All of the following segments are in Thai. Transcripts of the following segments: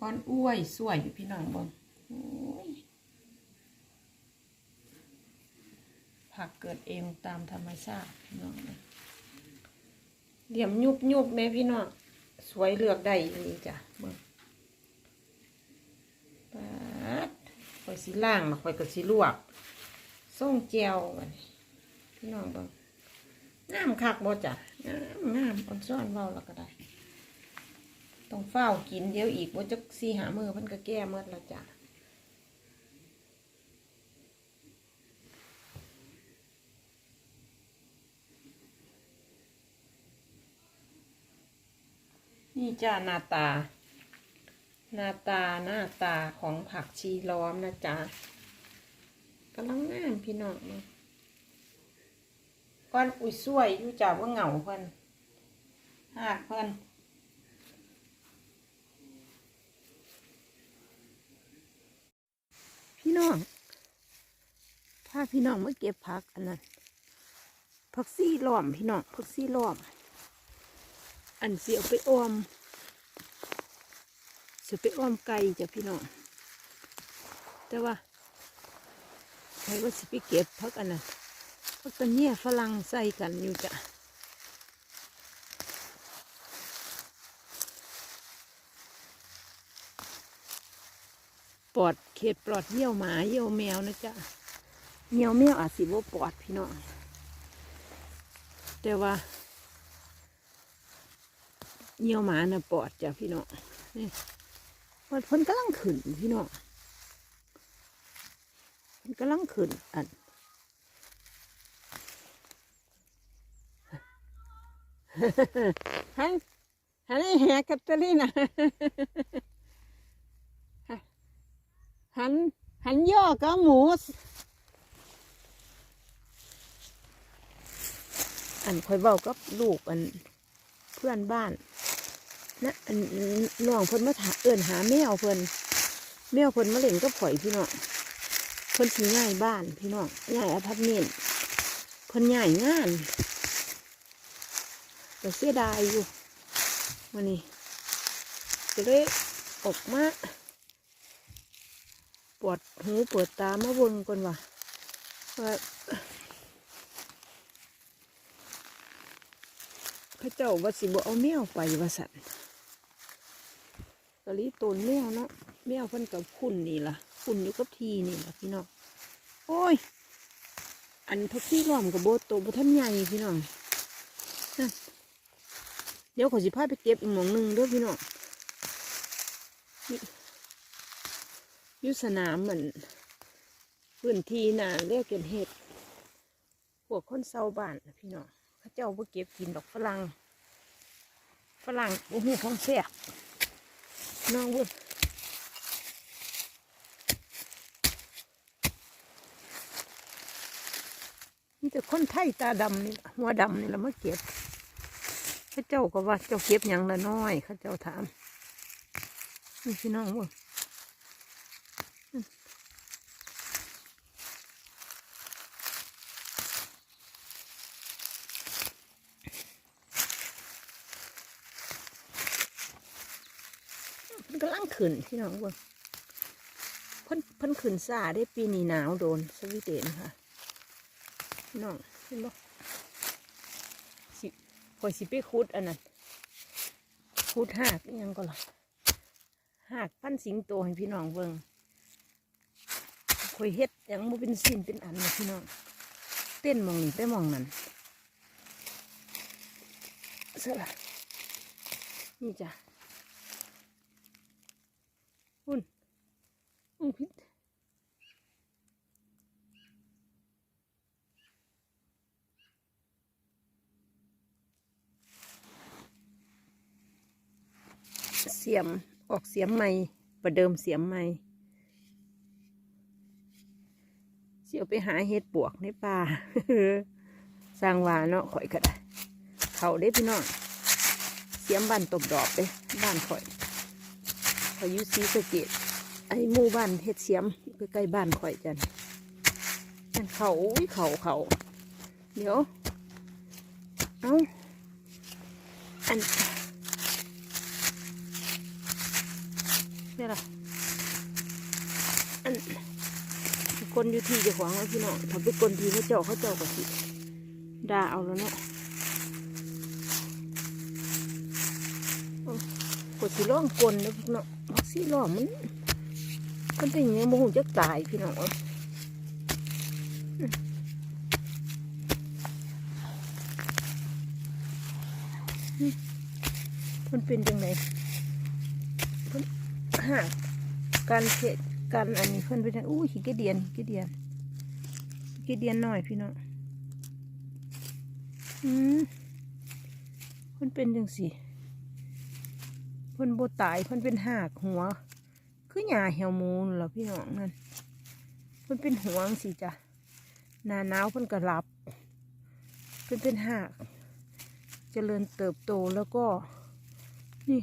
ก้อนอ้วยสวยอยู่พี่น้องบ่งผักเกิดเองตามธรรมชาติพี่น้องนะเหลี่ยมยุบยุบๆแม่พี่น้องสวยเลือกได้อีหลีจ้ะเบิ่งปาดข่อยสิล่างแล้วข่อยก็สิลวกส่งแจวบันพี่น้องเบิ่งงามคักบ่จ้ะงามงามอ่อนซ้อนเว้าแล้วก็ได้ ต้องเฝ้ากินเดี๋ยวอีกว่าจะสีหามือเพันก็แก้เมื่อละจ้ะนี่จ้าหน้าตา หน้าตาหน้าตาของผักชีล้อมนะจ๊ะกำลังงามพี่น้องมาก้อนอุ้ยสวยอยู่จ้าว่าเหงาเพิ่อนหากเพิ่อน พี่น้องถ้าพี่น้องมาเก็บผักอันนั้นผักซี่ล้อมพี่น้องผักซี่ล้อม อันเสียวไปอ้อมเสียไปอ้อมไก่จ้ะพี่น้องแต่ว่าใครว่าสิไปเก็บผักอันนั้นผักตะเนี่ยฝรั่งใส่กันอยู่จ้ะ ปลอดเขตปลอดเยี่ยวหมาเยี่ยวแมวนะจ๊ะเยี่ยวแมวอาจสิบ่ปลอดพี่น้องแต่ว่าเยี่ยวหมาน่ะปลอดจ้ะพี่น้องนี่มันเพิ่นกำลังขึ้นพี่น้องเพิ่นกำลังขึ้นอันฮันฮันไอ้แหกกัตเตอรี่นะ หัน หันย่อกับหมู อันคอยเบากับลูกอันเพื่อนบ้านนะอันน้องเพิ่นมาถาเอินหาแมวเพิ่นแมวเพิ่นมาเล่นก็ข่อยพี่น้องเพิ่นสิง่ายบ้านพี่น้องง่ายอพาร์ตเมนต์เพิ่นง่ายงานแต่เสียดายอยู่วันนี้จะได้ออกมา ปวดหูปวดตามาเบิ่งก่อนว่ะว่าพระเจ้าว่าสิบ่เอาแมวไปว่าสันกะลีตนแมวเนาะแมวเพิ่นกับคุณนี่ล่ะ คุณอยู่กับทีนี่ล่ะพี่น้องโอ้ย อันพักที่ล้อมกับโบโตบท่านใหญ่พี่น้องเดี๋ยวขอสิพาไปเก็บอีกหมองหนึงด้อพี่น้อง ยุสนามเหมือนพื้นที่น่ะเรียกเก็บเห็ดพวกคนเศร้าบ้านพี่น้องเขาเจ้าบ่เก็บกินดอกฝรั่งฝรั่งโอ้โหของแซ่บน้องบุญมีแต่คนไทยตาดำนี่หัวดำนี่แหละมาเก็บเขาเจ้าก็ว่าเจ้าเก็บหยังละน้อยเขาเจ้าถามนี่พี่น้องบุญ มันกำลัง ขึ้นพี่น้องเบิ่งเพิ่นเพิ่นขึ้นซาได้ปีนี้หนาวโดนสวีเดนค่ะพี่น้องเห็นบ่สิข่อสิไปคุดอันนั้นคุดหากยังก็ล่ะหากพันสิงโตให้พี่น้องเบิ่งข่อยเฮ็ดยังบ่เป็นสิ้นเป็นอันนะพี่น้องเต้นมองนี้ไปมองนั้นเสร็จละนี่จ้ะ คุณอืมพิษ เสียมออกเสียมใหม่ประเดิมเสียมใหม่เสียวไปหาเห็ดปวกในป่าสร้างวาเนาะข่อยก็ได้เขาได้พี่น้องเสียมบ้านตบดอกเลยบ้านข่อยข่อยอยู่ศรีสเกด ไอ้หมู่บ้านเฮ็ดเสียมใกล้บ้านข่อยจันจันเขาเขาเขาเดี๋ยว เอาอันนี่ล่ะอันคนอยู่ที่จะขวางไว้พี่น้องถ้าไปคนทีเขาเจาะเขาเจาะกับสิด่าเอาแล้วเนาะกดสีร่องกลนแล้วเนาะสีร่องมัน มันเป็นยังโมโหจะตายพี่น้องมันเป็นจังไงเพิ่นหากการเทศการอันนี้เพิ่นเป็นจังอู้หิกระเดียนหิกเดียนหิกเดียนหน่อยพี่น้องอืมเพิ่นเป็นจังสิเพิ่นโบตายเพิ่นเป็นหากหัว คือหญ้าเหี่ยวมูนเหรอพี่น้องนั่นเพิ่นเป็นหัวงสิจ้ะหน้าหนาวเพิ่นก็หลับเพิ่นเป็นหากเจริญเติบโตแล้วก็ นี่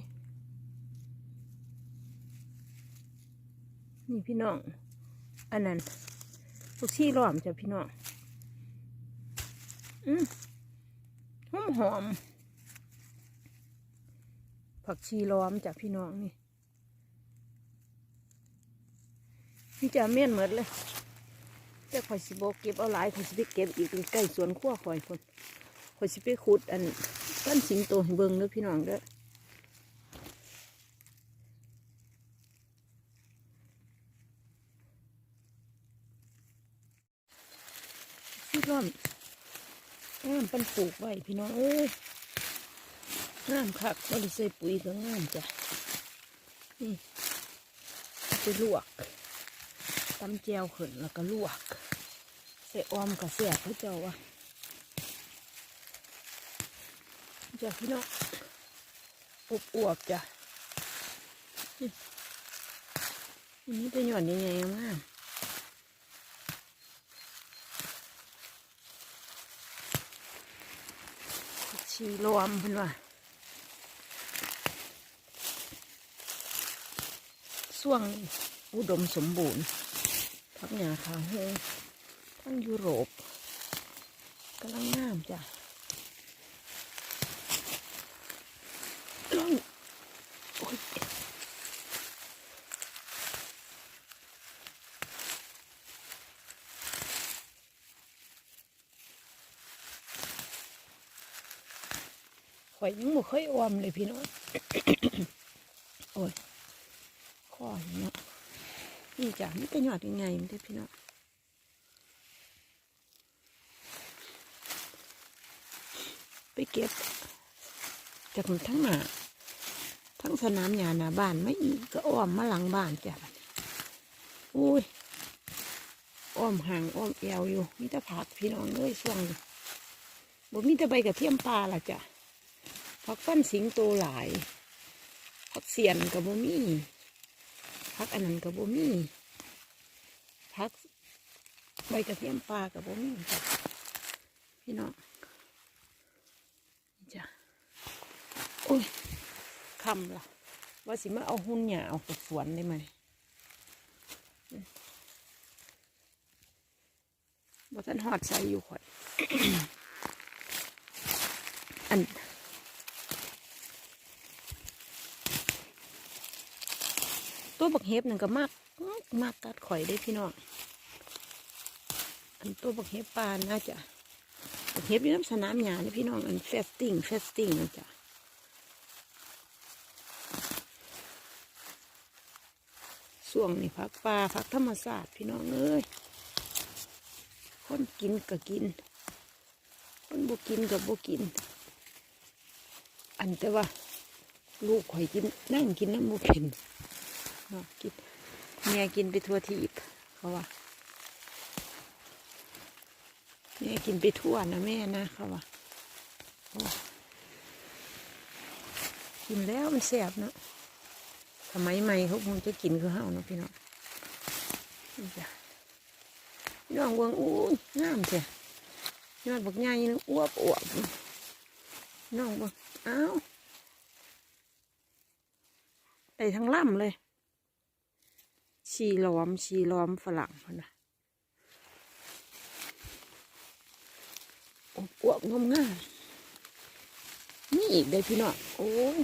นี่พี่น้อง อันนั้นพวกชี่ล้อมจ้ะพี่น้องอืมหอมหอมผักชีล้อมจ้ะพี่น้องนี่ นี่จะเมี่ยนเหมือนเลยแต่ข่อยสิบเก็บเอาหลายข่อยสิไปเก็บอีกใกล้สวนขั้วข่อยคนข่อยสิไปขุดอันต้นสิงโตเบิ่งเด้อพี่น้องเด้อพี่ร่อมงามเป็นปลูกไว้พี่น้องเอ้ยงามคักบริใส่ปุ๋ยก็งามจ้ะนี่ไปลวก ตำแจวขึ้นแล้วก็ลวกใส่ออมกับเสียพระเจ้าวะจ้ะพี่น้องอบอวบจ้ะอันนี้เป็นหย่อนยังไงมากชีรวมเพิ่นว่าส่วงอุดมสมบูรณ์ พักหญ้าขาวแห้งทั้งยุโรปกำลังงามจ้ะโอ้ยข่อยยังบ่เคยอวมเลยพี่น้อง โอ้ยข้อเนาะ นี่จ้ะมันเป็นหยอดยังไงมันได้พี่น้องไปเก็บ จากมันทั้งหน้าทั้งสนามหญ้าหน้าบ้านไม่อีกก็อ้อมมาหลังบ้านจ้ะอุ้ยอ้อมห่างอ้อมแอวอยู่มีแต่ผักพี่น้องเลยส่วงบ่มีแต่ใบกระเทียมปลาล่ะจ้ะผักฟันสิงโตหลายผักเสียนกับบ่มี พักอันนั้นกับบ่มีพักใบกระเทียมปลากับบ่มีจ้ะพี่น้องนี่จ้ะโอ้ยคำล่ะ ว่าสิมาเอาหุ่นหยาออกจากสวนได้ไหมว่าท่านหอดใส่อยู่ข่อยอัน ตัวบักเห็บนั่นก็มากมากกัดข่อยได้พี่น้องอันตัวบักเห็บปลาน่าจะบักเห็บอยู่น้ำสนามหญ้านี่พี่น้องอันเฟสติ้งเฟสติ้งนะจ๊ะส่วงนี่พักปลาพักธรรมศาสตร์พี่น้องเอ้ยคนกินก็กินคนบ่กินก็บ่กิน อันแต่ว่า ลูกข่อยกินนั่งกินน้ำบ่เป็น นาะกินเมียกินไปทั่วทีบเขาว่าแม่กินไปทั่วนะแม่นะเขาว่ากินแล้วมันแสบเนาะสมัยใหม่เขาคงจะกินคือเฮาเนาะพี่น้องนี่จ้ะพี่น้องเวงอู้งามเสียยอดบักใหญ่นึงอ้วบอ้วบน้องบังอ้าวไอ้ทั้งล่ำเลย ชีล้อมชีล้อมฝรั่งนะอบอวบงมงามนี่อีกได้พี่น้องโอ้ย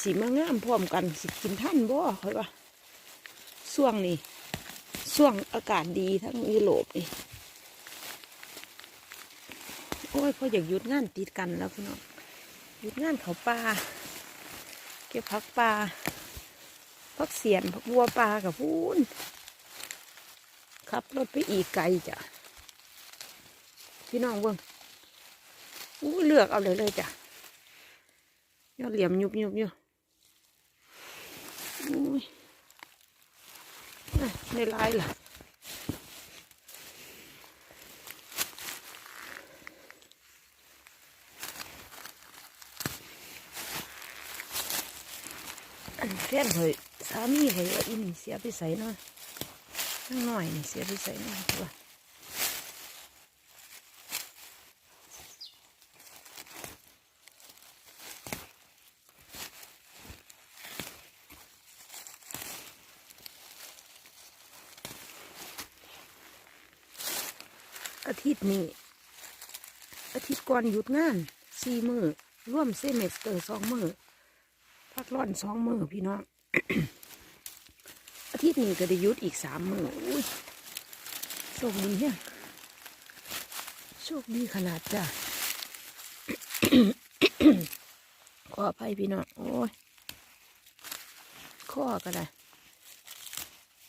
สีมางามพร้อมกันสิกินท่านบ่ค่อยว่าส่วงนี่ช่วงอากาศดีทั้งยุโรปนี่โอ้ยพออยากหยุดงานติดกันแล้วพี่น้องหยุดงานเขาป่าเก็บผักป่า ผักเสียนผักบัวปลากับพูนขับรถไปอีกไกลจ้ะ พี่น้องเบิ่งอู้เลือกเอาเลยเลยจ้ะยอดเหลี่ยมยุบยุบยู่อุ้ยอะในลายล่ะอันแฟนเคย สามีเคยว่าอีนี่เสียไปใส่เนาะนั่งหน่อยนี่เสียไปใส่เนาะว่าอาทิตย์นี้ อาทิตย์ก่อนหยุดงานสี่มือร่วมเซเมสเตอร์สองมือพักร้อนสองมือพี่น้อง นี้ก็ได้ยุดอีกสามมืออุ้ยโชคดีเนี่ยโชคดีขนาดจ้ะขออภัยพี่น้องโอ้ยข้อก็ได้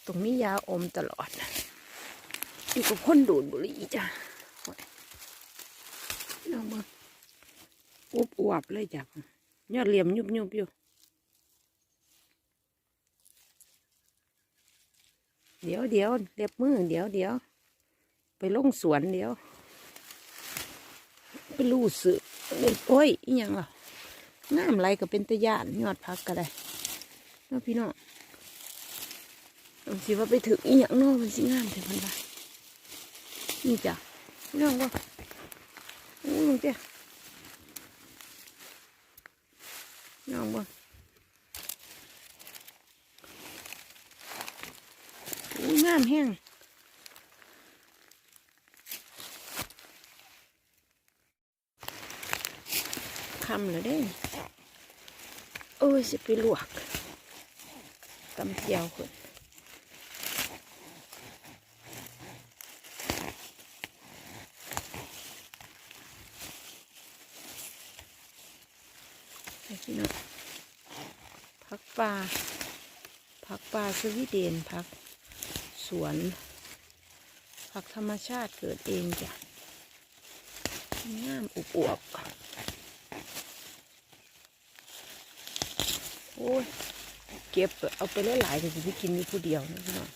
ตรงนี้ยาอมตลอด อยู่กับคนดูดบุหรี่จ้ะโอ้ยพี่น้องมาอุบอวบเลยจ้ะยอดเหลี่ยมยุบยุบอยู่ เดี๋ยวเดี๋ยวเรียบมือเดี๋ยวเดี๋ยวไปลงสวนเดี๋ยวไปลู่สึกโอ้ยอีหยังล่ะน้ำไหลก็เป็นตะยานยอดพักก็ได้เนาะพี่น้องเอาสิว่าไปถึงอีหยังเนาะมันสิงามแต่พันละนี่จ้ะพี่น้องว่าโอ้ยมึงเจ้าน้องว่า อุ้ยงามแห้งคำเลยเด้เอ้ยสิไปลวกตำเจียวคนพี่น้องผักปลาผักปลาสวีเดนผัก สวน ผักธรรมชาติเกิดเองจ้ะงามอุบอวบโอ้ย เก็บเอาไปหลายๆแต่จะไปกินอยู่ผู้เดียวนะพี่น้อง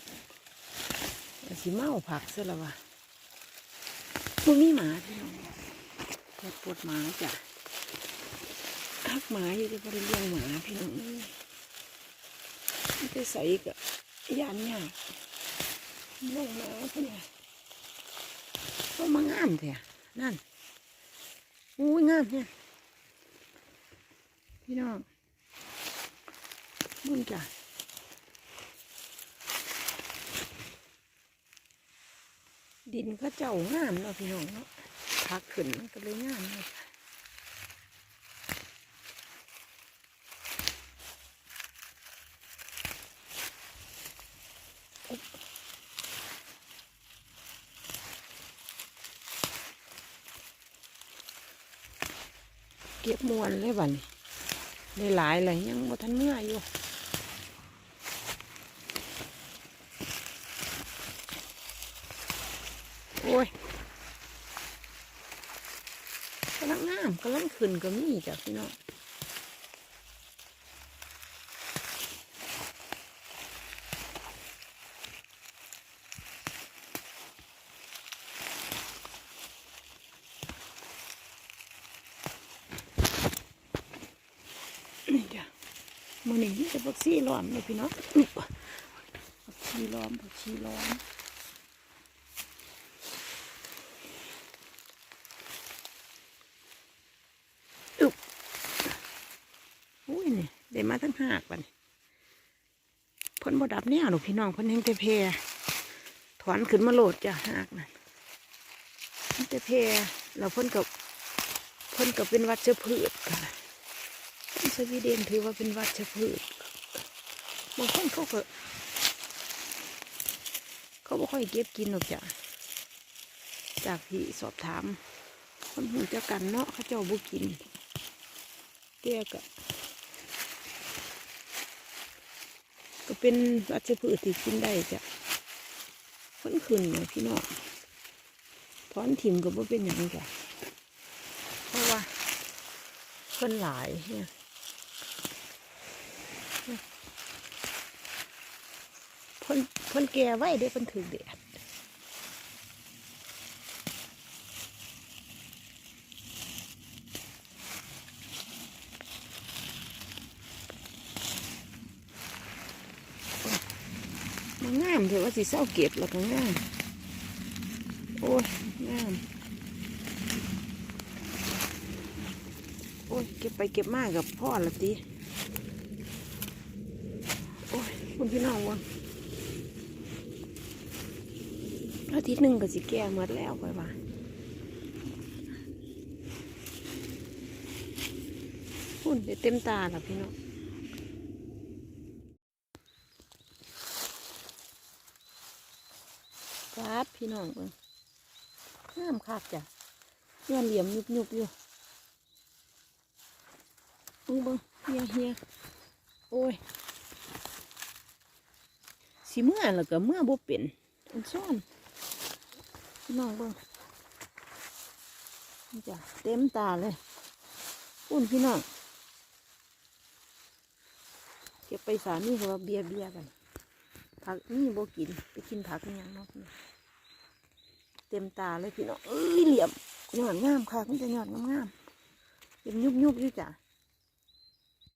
สิเมาผักซะแล้ววะมึงมีหมาพี่น้องปวดปวดหมาจ้ะฮักหมาอยู่ที่บริเลี้ยงหมาพี่น้องไม่ได้ใส่กับยานยาก ลงมาเพื่อนก็มางามเถอะนั่นอุ้ยงามเนี่ยพี่น้องมึงจ้ะดินก็เจ้างามเนาะพี่น้องเนาะพักขึ้นมันก็เลยงามเลย เก็บมวนเลยบัดนี้ได้หลายเลยยังบ่ทันเมื่ออยู่โอ้ยกำลังงามกำลังขึ้นก็มีจ้ะพี่น้องนี่จ้ะ มือนี้มีแต่ผักชีล้อมเลยพี่น้องอุ๊บผักชีล้อมผักชีล้อมอึบอุ้ยนี่ได้มาตั้งหากวันพ่นบดับเนี่ยหนูพี่น้องพ่นเฮงแต่เพถอนขึ้นมาโหลดจะหากนั่นเฮงแต่เพเราพ่นกับพ่นกับเป็นวัชพืชค่ะต้น สวีเดนถือว่าเป็นวัชพืชบางคนเขาก็เขาเขาบ่ค่อยเก็บกินหรอกจ้ะจากที่สอบถาม คนหูจะกันเนาะเขาเจ้าบุกินเตี้ยกะก็เป็นวัชพืชที่กินได้จ้ะคนขึ้นเนี่ยพี่น้องถอนถิ่มก็บ่เป็นอย่างจ้ะเพราะว่าคนหลายเนี่ย เพ่นแก่ไว้เด้เพ่นถือแดดมันงามเถอะว่าสิเศร้าเก็บแล้วก็งาม โอ้ยงาม โอ้ยเก็บไปเก็บมากกับพ่อละติโอ้ยคุณพี่น้องวะ อาทิตย์หนึ่งก็สิแก่หมดแล้วไปว่าหุ่นได้เต็มตาและพี่น้องครับพี่น้องเบิ่งงามคักจ้ะเงื่อนเหลี่ยมยุบยุบอยู่เบิ่งเบิ่งเฮียเฮียโอ้ยสิเมื่อแล้วก็เมื่อบ่เป็นอันซ่อน พี่น้องเบิ่งนี่จ้ะเต็มตาเลยอุ่นพี่น้องเก็บไปสามีเขาว่าเบียเบียกันผักนี่โบกินไปกินผักนี่ยังเนาะเต็มตาเลยพี่น้องเอ้ยเหลี่ยมยอดงามค่ะมันจะยอดงามๆเป็นยุบยุบยู่จ้ะ